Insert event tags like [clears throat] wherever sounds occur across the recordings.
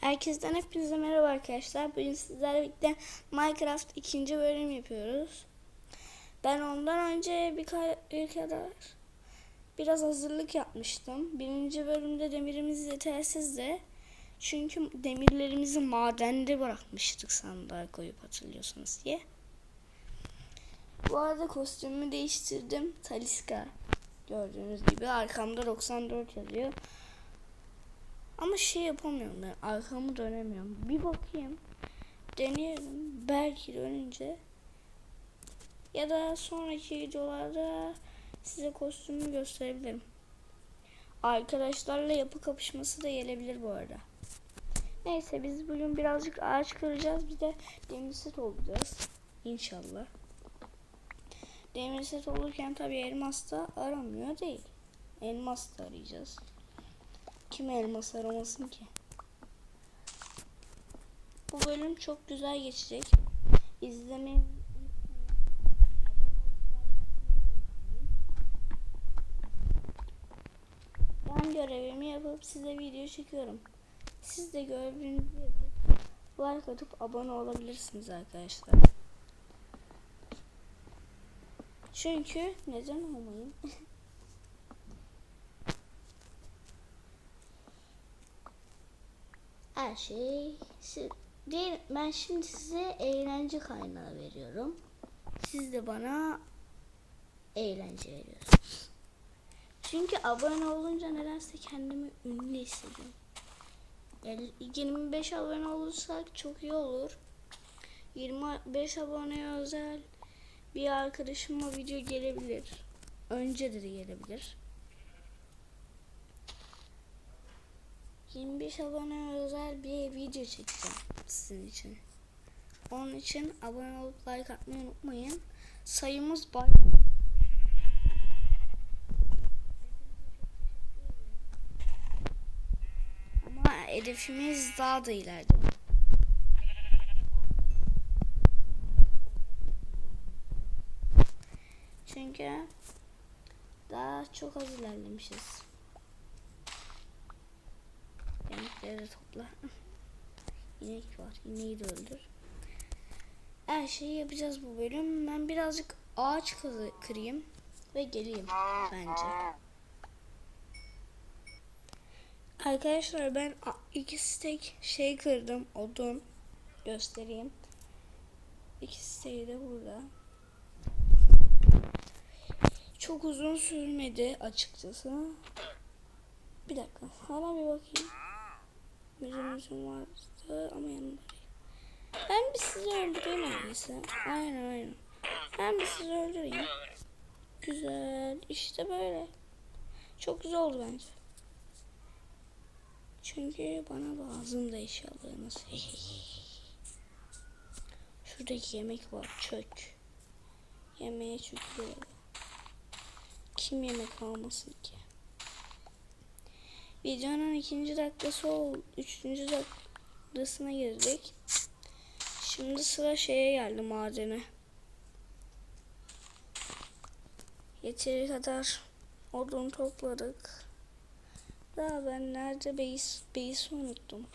Herkesten hepinize merhaba arkadaşlar. Bugün sizlerle birlikte Minecraft ikinci bölüm yapıyoruz. Ben ondan önce bir kadar biraz hazırlık yapmıştım. Birinci bölümde demirimiz yetersizdi. Çünkü demirlerimizi madende bırakmıştık sandığa koyup hatırlıyorsanız diye. Bu arada kostümümü değiştirdim. Taliska. Gördüğünüz gibi arkamda 94 yazıyor. Ama şey yapamıyorum ben. Arkamı dönemiyorum. Bir bakayım. Deneyelim. Belki dönünce. Ya da sonraki videolarda size kostümü gösterebilirim. Arkadaşlarla yapı kapışması da gelebilir bu arada. Neyse biz bugün birazcık ağaç kıracağız. Bir de demir set olacağız. İnşallah. Demir set olurken tabii elmas da aramıyor değil. Elmas da arayacağız. Kim elmas aramasın ki? Bu bölüm çok güzel geçecek. İzlemeyi Ben görevimi yapıp size video çekiyorum. Siz de görevinizi yapıp like atıp abone olabilirsiniz arkadaşlar. Çünkü neden olmayın? [laughs] şey değil, ben şimdi size eğlence kaynağı veriyorum. Siz de bana eğlence veriyorsunuz. Çünkü abone olunca nedense kendimi ünlü hissediyorum. Yani 25 abone olursak çok iyi olur. 25 aboneye özel bir arkadaşıma video gelebilir. Önce de gelebilir. 25 abone özel bir video çekeceğim sizin için. Onun için abone olup like atmayı unutmayın. Sayımız bay Ama hedefimiz daha da ileride. Çünkü daha çok az ilerlemişiz. Yemekleri topla. İnek var. İneği de öldür. Her şeyi yapacağız bu bölüm. Ben birazcık ağaç kırayım ve geleyim bence. Arkadaşlar ben iki stek şey kırdım. Odun. Göstereyim. İki steği de burada. Çok uzun sürmedi açıkçası. Bir dakika. Hala bir bakayım. Bizim yüzüm vardı ama yanımda. Ben bir sizi öldüreyim öyleyse. Aynen aynen. Ben bir sizi öldüreyim. Güzel. İşte böyle. Çok güzel oldu bence. Çünkü bana lazım da eşyalarınız. Şuradaki yemek var. Çök. Yemeğe çöküyor. Kim yemek almasın ki? Videonun ikinci dakikası oldu. Üçüncü dakikasına girdik. Şimdi sıra şeye geldi madene. Yeteri kadar odun topladık. Daha ben nerede beis, beisi unuttum.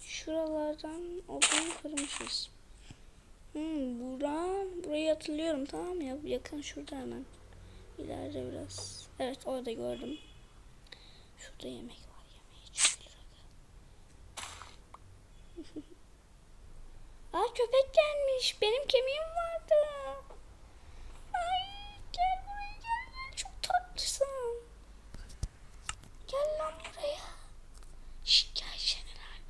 Şuralardan odun kırmışız. Hmm, buradan, burayı hatırlıyorum tamam mı? Yakın şurada hemen. İleride biraz. Evet orada gördüm. Şurada yemek var. Yemeği çözülür. [laughs] Aa köpek gelmiş. Benim kemiğim vardı. Ay gel buraya gel gel. Çok tatlısın. Gel lan buraya. Şşt gel Şeneral.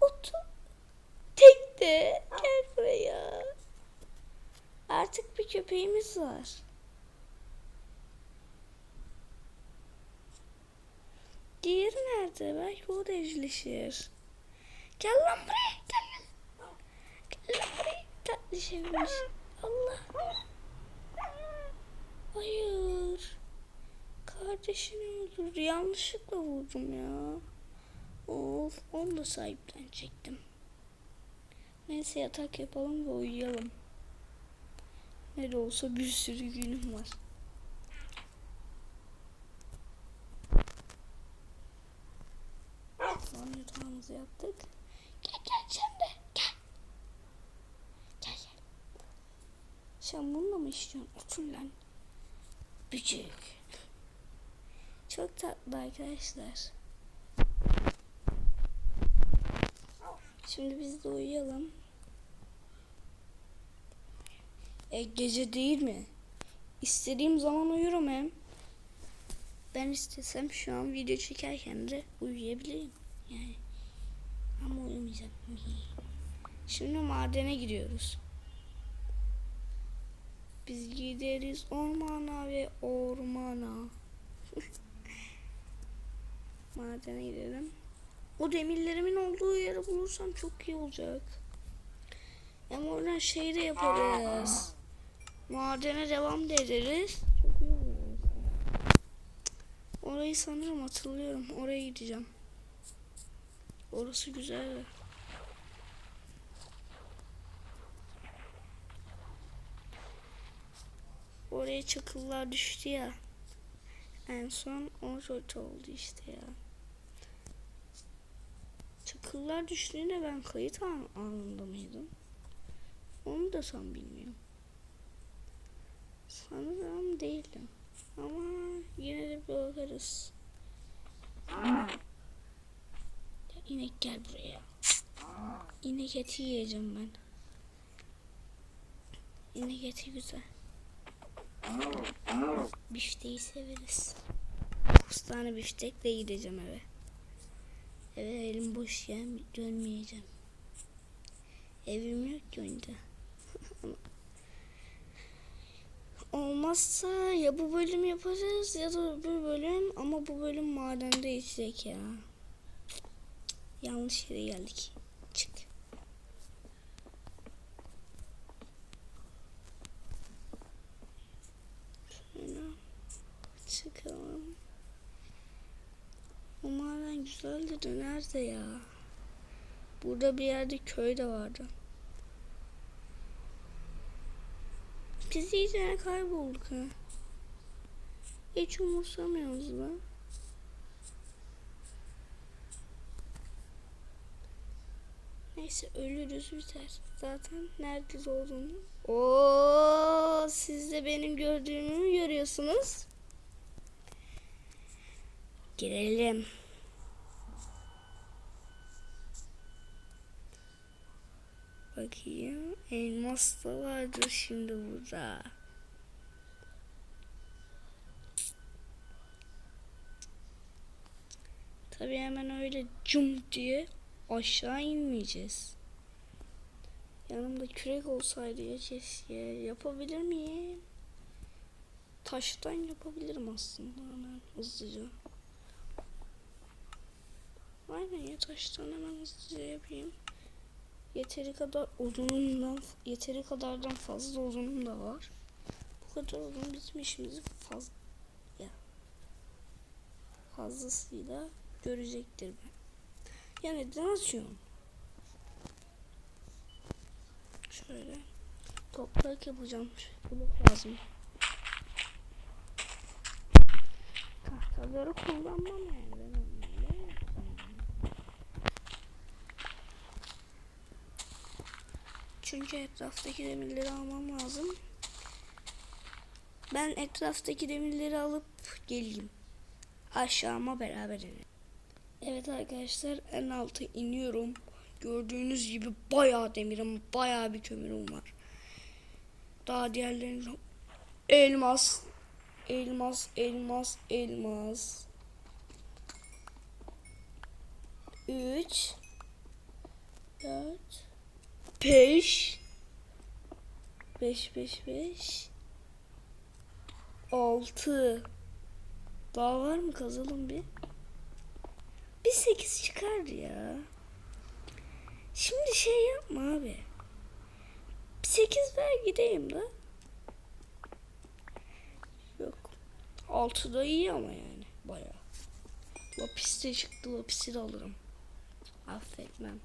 Otur. Tek de. Gel buraya. Artık bir köpeğimiz var. Diğeri nerede? Belki o da evcilleşir. Gel lan buraya. Gel lan. Gel lan buraya. Tatlı şeymiş. Allah. Hayır. Kardeşini öldürdü. Yanlışlıkla vurdum ya. Of onu da sahipten çektim. Neyse yatak yapalım ve uyuyalım. Ne de olsa bir sürü günüm var. Son yatağımızı yaptık. Gel gel sen de gel. Gel gel. Sen bununla mı istiyorsun? Otur lan. Bücük. Çok tatlı arkadaşlar. Şimdi biz de uyuyalım. E gece değil mi? İstediğim zaman uyurum hem. Ben istesem şu an video çekerken de uyuyabilirim. Yani ama uyumayacağım. Şimdi madene gidiyoruz. Biz gideriz ormana ve ormana. [laughs] Madene gidelim. O demirlerimin olduğu yeri bulursam çok iyi olacak. Hem oradan şey de yaparız. Madene devam da ederiz. Çok iyi olur. Orayı sanırım hatırlıyorum. Oraya gideceğim. Orası güzel. Oraya çakıllar düştü ya. En son o kötü oldu işte ya. Çakıllar düştüğünde ben kayıt an anında mıydım? Onu da tam bilmiyorum. Sanırım değilim. Ama yine de bakarız. Ya inek gel buraya. İnek eti yiyeceğim ben. İnek eti güzel. Bifteyi severiz. 9 tane biftekle gideceğim eve. Eve elim boş yani dönmeyeceğim. Evim yok ki oyunda. [laughs] Olmazsa ya bu bölüm yaparız ya da öbür bölüm ama bu bölüm madende geçecek ya. Yanlış yere geldik. Çık. Şöyle çıkalım. O maden güzeldi de nerede ya? Burada bir yerde köy de vardı. Biz iyice kaybolduk ha. Hiç umursamıyoruz lan. Neyse ölürüz biter. Zaten nerede olduğunu. Oo, siz de benim gördüğümü mü görüyorsunuz? Girelim. Bakayım. Elmas da vardır şimdi burada. Tabii hemen öyle cum diye aşağı inmeyeceğiz. Yanımda kürek olsaydı ya keşke. Yapabilir miyim? Taştan yapabilirim aslında hemen hızlıca. Aynen ya taştan hemen hızlıca yapayım. Yeteri kadar uzunundan yeteri kadardan fazla uzunum da var. Bu kadar uzun bizim işimizi fazla ya fazlasıyla görecektir ben. Ya neden açıyorum? Şöyle toprak yapacağım. Blok lazım. Tahtaları kullanmam yani ben onları. Çünkü etraftaki demirleri almam lazım. Ben etraftaki demirleri alıp geleyim. Aşağıma beraber inelim. Evet arkadaşlar en alta iniyorum. Gördüğünüz gibi bayağı demirim, bayağı bir kömürüm var. Daha diğerlerini elmas, elmas, elmas, elmas. 3 4 5 5 5 5 6 Daha var mı kazalım bir? Bir 8 çıkardı ya. Şimdi şey yapma abi. Bir 8 ver gideyim de. Yok. 6 da iyi ama yani bayağı. Lapis de çıktı. Lapisi de alırım. Affetmem.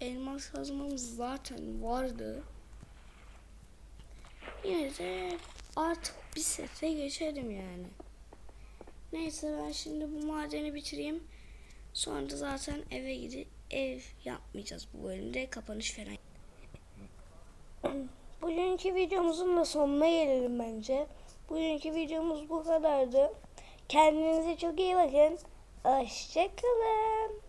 Elmas kazmamız zaten vardı. Yine de artık bir sete geçelim yani. Neyse ben şimdi bu madeni bitireyim. Sonra da zaten eve gidip ev yapmayacağız bu bölümde. Kapanış falan. [clears throat] Bugünkü videomuzun da sonuna gelelim bence. Bugünkü videomuz bu kadardı. Kendinize çok iyi bakın. Hoşçakalın.